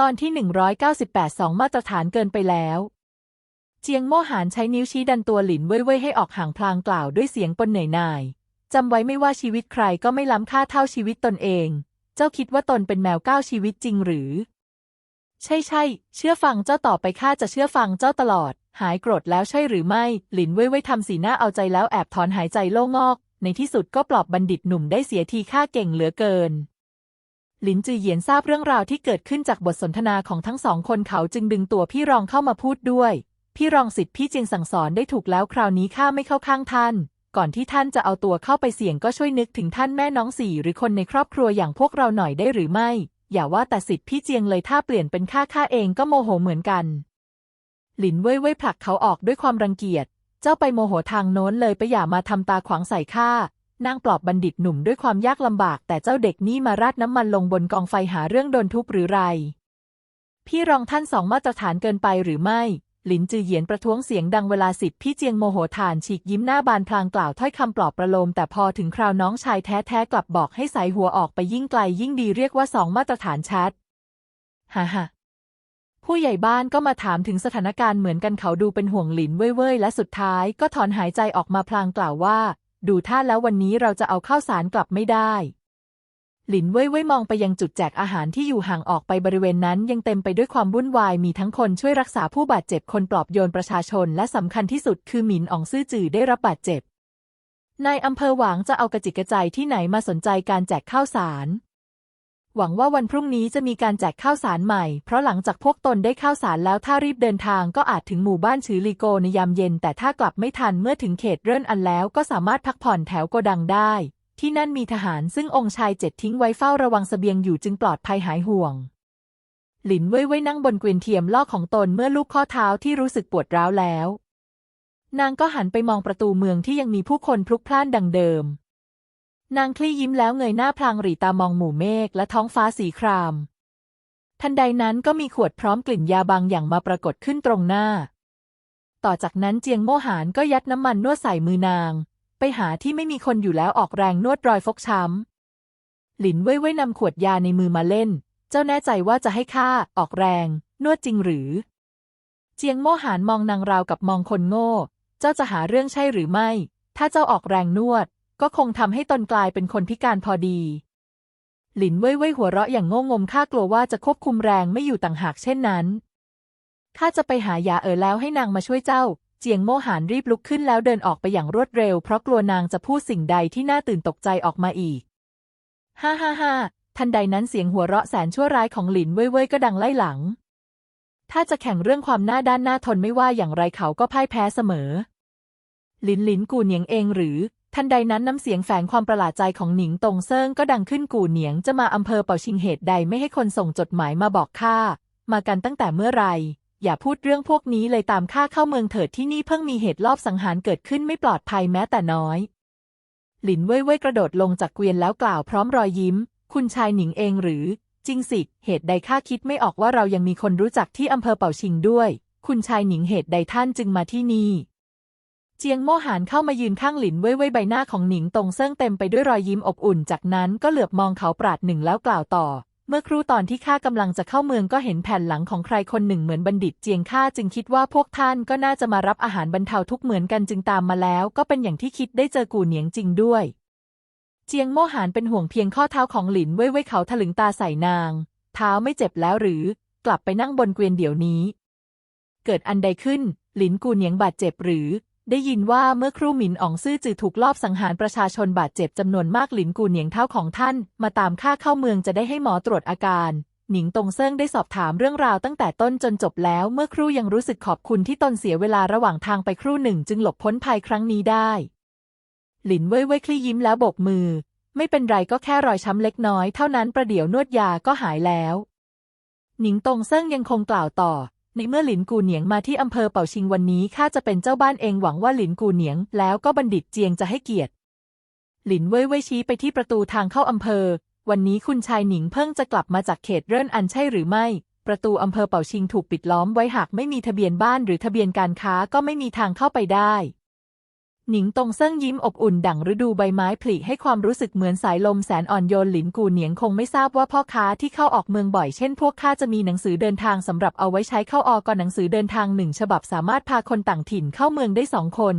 ตอนที่ 198 สองมาตรฐานเกินไปแล้ว เจียงโม่หานใช้นิ้วชี้ดันตัวหลินเว่ยเว่ยให้ออกห่างพลางกล่าวด้วยเสียงปนเหนื่อยหน่ายจำไว้ไม่ว่าชีวิตใครก็ไม่ล้ำค่าเท่าชีวิตตนเอง เจ้าคิดว่าตนเป็นแมวเก้าชีวิตจริงหรือ ใช่ใช่ เชื่อฟังเจ้าต่อไปข้าจะเชื่อฟังเจ้าตลอด หายโกรธแล้วใช่หรือไม่ หลินเว่ยเว่ยทำสีหน้าเอาใจแล้วแอบถอนหายใจโล่งอก ในที่สุดก็ปลอบบัณฑิตหนุ่มได้เสียทีค่าเก่งเหลือเกิน หลินจือเหยียนทราบเรื่องราวที่เกิดขึ้นจากบทสนทนาของทั้งสองคนเขาจึงดึงตัวพี่รองเข้ามาพูดด้วย พี่รองสิทธิ์พี่เจียงสั่งสอนได้ถูกแล้วคราวนี้ข้าไม่เข้าข้างท่าน ก่อนที่ท่านจะเอาตัวเข้าไปเสี่ยงก็ช่วยนึกถึงท่านแม่น้องสี่หรือคนในครอบครัวอย่างพวกเราหน่อยได้หรือไม่ อย่าว่าแต่สิทธิ์พี่เจียงเลยถ้าเปลี่ยนเป็นข้าข้าเองก็โมโหเหมือนกัน หลินเว่ยเว่ยผลักเขาออกด้วยความรังเกียจ เจ้าไปโมโหทางโน้นเลยไปอย่ามาทำตาขวางใส่ข้า นางปลอบบัณฑิตหนุ่มด้วยความยากลำบาก แต่เจ้าเด็กนี่มาราดน้ำมันลงบนกองไฟหาเรื่องโดนทุบหรือไร พี่รองท่านสองมาตรฐานเกินไปหรือไม่ หลินจือเหยียนประท้วงเสียงดังเวลาสิทธิ์พี่เจียงโมโหฐานฉีกยิ้มหน้าบานพลางกล่าวถ้อยคำปลอบประโลม แต่พอถึงคราวน้องชายแท้ๆกลับบอกให้สายหัวออกไปยิ่งไกลยิ่งดีเรียกว่าสองมาตรฐานชัดฮ่าฮ่าผู้ใหญ่บ้านก็มาถามถึงสถานการณ์เหมือนกันเขาดูเป็นห่วงหลินเว่ยๆและสุดท้ายก็ถอนหายใจออกมาพลางกล่าวว่า ดูท่าแล้ววันนี้เราจะเอาข้าวสารกลับไม่ได้ หลินเว่ยเว่ยมองไปยังจุดแจกอาหารที่อยู่ห่างออกไปบริเวณนั้นยังเต็มไปด้วยความวุ่นวาย มีทั้งคนช่วยรักษาผู้บาดเจ็บคนปลอบโยนประชาชน และสำคัญที่สุดคือหมินอองซื่อจือได้รับบาดเจ็บนายอำเภอหวางจะเอากระจิกกระใจที่ไหนมาสนใจการแจกข้าวสาร หวังว่าวันพรุ่งนี้จะมีการแจกข้าวสารใหม่ เพราะหลังจากพวกตนได้ข้าวสารแล้วถ้ารีบเดินทางก็อาจถึงหมู่บ้านชือลีโกในยามเย็น แต่ถ้ากลับไม่ทันเมื่อถึงเขตเริ่นอันแล้วก็สามารถพักผ่อนแถวโกดังได้ ที่นั่นมีทหารซึ่งองค์ชายเจ็ดทิ้งไว้เฝ้าระวังเสบียงอยู่จึงปลอดภัยหายห่วง หลินเว่ยเว่ยนั่งบนเกวียนเทียมลอกของตนเมื่อลูกข้อเท้าที่รู้สึกปวดร้าวแล้ว นางก็หันไปมองประตูเมืองที่ยังมีผู้คนพลุกพล่านดังเดิม นางคลี่ยิ้มแล้วเงยหน้าพลางหรีตามองหมู่เมฆและท้องฟ้าสีคราม ทันใดนั้นก็มีขวดพร้อมกลิ่นยาบางอย่างมาปรากฏขึ้นตรงหน้า ต่อจากนั้นเจียงโมหานก็ยัดน้ำมันนวดใส่มือนาง ไปหาที่ไม่มีคนอยู่แล้วออกแรงนวดรอยฟกช้ำ หลินเว่ยเว่ยนำขวดยาในมือมาเล่น เจ้าแน่ใจว่าจะให้ข้าออกแรง นวดจริงหรือ เจียงโมหานมองนางราวกับมองคนโง่ เจ้าจะหาเรื่องใช่หรือไม่ ถ้าเจ้าออกแรงนวด ก็คงทำให้ตนกลายเป็นคนพิการพอดี หลินเว่ยเว่ยหัวเราะอย่างโง่งมข้ากลัวว่าจะควบคุมแรงไม่อยู่ต่างหากเช่นนั้นข้าจะไปหายาเอ๋อแล้วให้นางมาช่วยเจ้า เจียงโมหานรีบลุกขึ้นแล้วเดินออกไปอย่างรวดเร็ว เพราะกลัวนางจะพูดสิ่งใดที่น่าตื่นตกใจออกมาอีก ฮ่าฮ่าฮ่าทันใดนั้นเสียงหัวเราะแสนชั่วร้ายของหลินเว่ยเว่ยก็ดังไล่หลัง ถ้าจะแข่งเรื่องความหน้าด้านหน้าทนไม่ว่าอย่างไรเขาก็พ่ายแพ้เสมอ หลินหลินกูเนียงเองหรือ ทันใดนั้นน้ำเสียงแฝงความประหลาดใจของหนิงตงเซิงก็ดังขึ้นกูเหนียงจะมาอำเภอเป่าชิงเหตุใดไม่ให้คนส่งจดหมายมาบอกข้ามากันตั้งแต่เมื่อไรอย่าพูดเรื่องพวกนี้เลยตามข้าเข้าเมืองเถิดที่นี่เพิ่งมีเหตุลอบสังหารเกิดขึ้นไม่ปลอดภัยแม้แต่น้อย หลินเว่ยเว่ยกระโดดลงจากเกวียนแล้วกล่าวพร้อมรอยยิ้ม คุณชายหนิงเองหรือ จริงสิ เหตุใดข้าคิดไม่ออกว่าเรายังมีคนรู้จักที่อำเภอเป่าชิงด้วย คุณชายหนิงเหตุใดท่านจึงมาที่นี่ เจียงโม่หานเข้ามายืนข้างหลินเว่ยเว่ยใบหน้าของหนิงตรงเซิ่งเต็มไปด้วยรอยยิ้มอบอุ่น จากนั้นก็เหลือบมองเขาปราดหนึ่งแล้วกล่าวต่อ เมื่อครู่ตอนที่ข้ากำลังจะเข้าเมืองก็เห็นแผ่นหลังของใครคนหนึ่งเหมือนบัณฑิตเจียงข้าจึงคิดว่าพวกท่านก็น่าจะมารับอาหารบรรเทาทุกเหมือนกันจึงตามมาแล้ว ก็เป็นอย่างที่คิดได้เจอกูเหนียงจริงด้วย เจียงโม่หานเป็นห่วงเพียงข้อเท้าของหลินเว่ยเว่ยเขาถลึงตาใส่นาง เท้าไม่เจ็บแล้วหรือ กลับไปนั่งบนเกวียนเดี๋ยวนี้ เกิดอันใดขึ้น หลินกูเหนียงบาดเจ็บหรือ ได้ยินว่าเมื่อครู่หมินอ๋องซื่อจือถูกลอบสังหารประชาชนบาดเจ็บจำนวนมากหลินกูเหนียงเท้าของท่าน มาตามข้าเข้าเมืองจะได้ให้หมอตรวจอาการ หนิงตงเซิงได้สอบถามเรื่องราวตั้งแต่ต้นจนจบแล้วเมื่อครู่ยังรู้สึกขอบคุณที่ตนเสียเวลาระหว่างทางไปครู่หนึ่งจึงหลบพ้นภัยครั้งนี้ได้ หลินเว่ยเว่ยคลี่ยิ้มแล้วโบกมือ ไม่เป็นไรก็แค่รอยช้ำเล็กน้อยเท่านั้นประเดี๋ยวนวดยาก็หายแล้ว หนิงตงเซิงยังคงกล่าวต่อ ในเมื่อหลินกูเหนียงมาที่อำเภอเป่าชิงวันนี้ข้าจะเป็นเจ้าบ้านเองหวังว่าหลินกูเหนียง แล้วก็บัณฑิตเจียงจะให้เกียรติ หลินเว่ยเว่ยชี้ไปที่ประตูทางเข้าอำเภอ วันนี้คุณชายหนิงเพิ่งจะกลับมาจากเขตเริ่นอันใช่หรือไม่ ประตูอำเภอเป่าชิงถูกปิดล้อมไว้หากไม่มีทะเบียนบ้านหรือทะเบียนการค้าก็ไม่มีทางเข้าไปได้ หนิงตงเซิ่งยิ้มอบอุ่นดั่งฤดูใบไม้ผลิให้ความรู้สึกเหมือนสายลมแสนอ่อนโยนหลินกูเหนียงคงไม่ทราบว่าพ่อค้าที่เข้าออกเมืองบ่อยเช่นพวกข้าจะมีหนังสือเดินทางสำหรับเอาไว้ใช้เข้าออกก่อนหนังสือเดินทางหนึ่งฉบับสามารถพาคนต่างถิ่นเข้าเมืองได้สองคน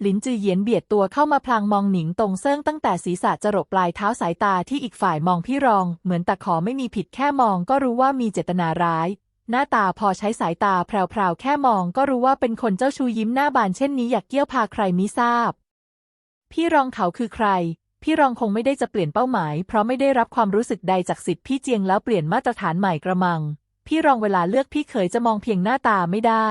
หลินจือเหยียนเบียดตัวเข้ามาพลางมองหนิงตงเซิ่งตั้งแต่ศีรษะจรดปลายเท้าสายตาที่อีกฝ่ายมองพี่รอง เหมือนตะขอไม่มีผิดแค่มองก็รู้ว่ามีเจตนาร้าย หน้าตาพอใช้สายตาแพรวๆแค่มองก็รู้ว่าเป็นคนเจ้าชู้ยิ้มหน้าบานเช่นนี้อยากเกี้ยวพาใครมิทราบ พี่รองเขาคือใคร พี่รองคงไม่ได้จะเปลี่ยนเป้าหมาย เพราะไม่ได้รับความรู้สึกใดจากสิทธิ์พี่เจียงแล้วเปลี่ยนมาตรฐานใหม่กระมัง พี่รองเวลาเลือกพี่เขยจะมองเพียงหน้าตาไม่ได้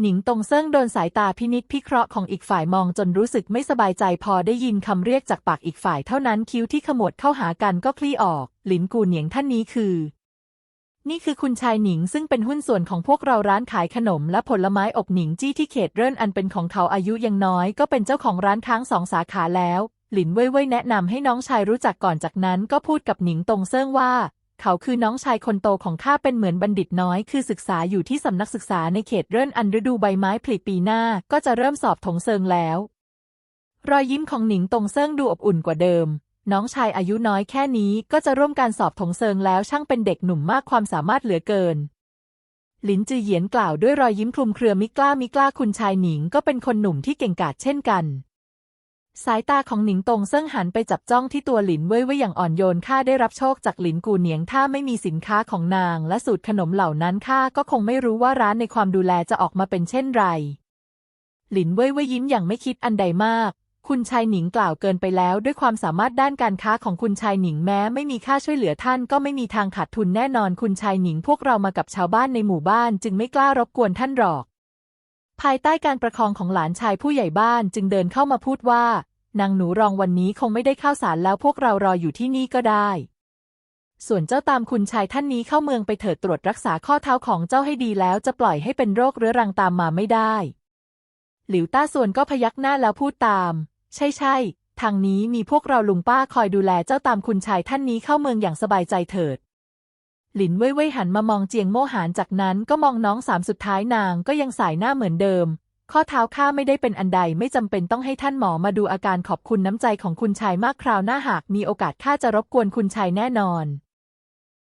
หนิงตงเซิ่งโดนสายตาพินิษพิเคราะห์ของอีกฝ่ายมองจนรู้สึกไม่สบายใจพอได้ยินคำเรียกจากปากอีกฝ่ายเท่านั้นคิ้วที่ขมวดเข้าหากันก็คลี่ออก หลินกูเหนียงท่านนี้คือ นี่คือคุณชายหนิงซึ่งเป็นหุ้นส่วนของพวกเราร้านขายขนมและผลไม้อบหนิงจี้ที่เขตเริ่นอันเป็นของเขาอายุยังน้อย ก็เป็นเจ้าของร้านค้างสองสาขาแล้ว หลินเว่ยเว่ยแนะนำให้น้องชายรู้จักก่อนจากนั้นก็พูดกับหนิงตงเซิ่งว่า เขาคือน้องชายคนโตของข้าเป็นเหมือนบัณฑิตน้อย คือศึกษาอยู่ที่สำนักศึกษาในเขตเริ่นอันฤดูใบไม้ผลิปีหน้าก็จะเริ่มสอบถงเซิงแล้ว รอยยิ้มของหนิงตงเซิ่งดูอบอุ่นกว่าเดิม น้องชายอายุน้อยแค่นี้ก็จะร่วมการสอบถงเซิงแล้วช่างเป็นเด็กหนุ่มมากความสามารถเหลือเกิน หลินจือเหยียนกล่าวด้วยรอยยิ้มคลุมเครือมิกล้ามิกล้าคุณชายหนิงก็เป็นคนหนุ่มที่เก่งกาจเช่นกัน สายตาของหนิงตรงเซิ่งหันไปจับจ้องที่ตัวหลินเว่ยเว่ยอย่างอ่อนโยนข้าได้รับโชคจากหลินกูเหนียงถ้าไม่มีสินค้าของนางและสูตรขนมเหล่านั้นข้าก็คงไม่รู้ว่าร้านในความดูแลจะออกมาเป็นเช่นไรหลินเว่ยเว่ยยิ้มอย่างไม่คิดอันใดมาก คุณชายหนิงกล่าวเกินไปแล้ว ด้วยความสามารถด้านการค้าของคุณชายหนิงแม้ไม่มีค่าช่วยเหลือท่านก็ไม่มีทางขาดทุนแน่นอนคุณชายหนิงพวกเรามากับชาวบ้านในหมู่บ้านจึงไม่กล้ารบกวนท่านหรอก ภายใต้การประคองของหลานชายผู้ใหญ่บ้านจึงเดินเข้ามาพูดว่า นางหนูรองวันนี้คงไม่ได้ข้าวสารแล้วพวกเรารออยู่ที่นี่ก็ได้ ส่วนเจ้าตามคุณชายท่านนี้เข้าเมืองไปเถิดตรวจรักษาข้อเท้าของเจ้าให้ดีแล้วจะปล่อยให้เป็นโรคเรื้อรังตามมาไม่ได้ หลิวต้าส่วนก็พยักหน้าแล้วพูดตาม ใช่ใช่ทางนี้มีพวกเราลุงป้าคอยดูแลเจ้าตามคุณชายท่านนี้เข้าเมืองอย่างสบายใจเถิด หลินเว่ยเว่ยหันมามองเจียงโม่หานจากนั้นก็มองน้องสามสุดท้ายนางก็ยังสายหน้าเหมือนเดิม ข้อเท้าข้าไม่ได้เป็นอันใดไม่จำเป็นต้องให้ท่านหมอมาดูอาการขอบคุณน้ำใจของคุณชายมากคราวหน้าหากมีโอกาสข้าจะรบกวนคุณชายแน่นอน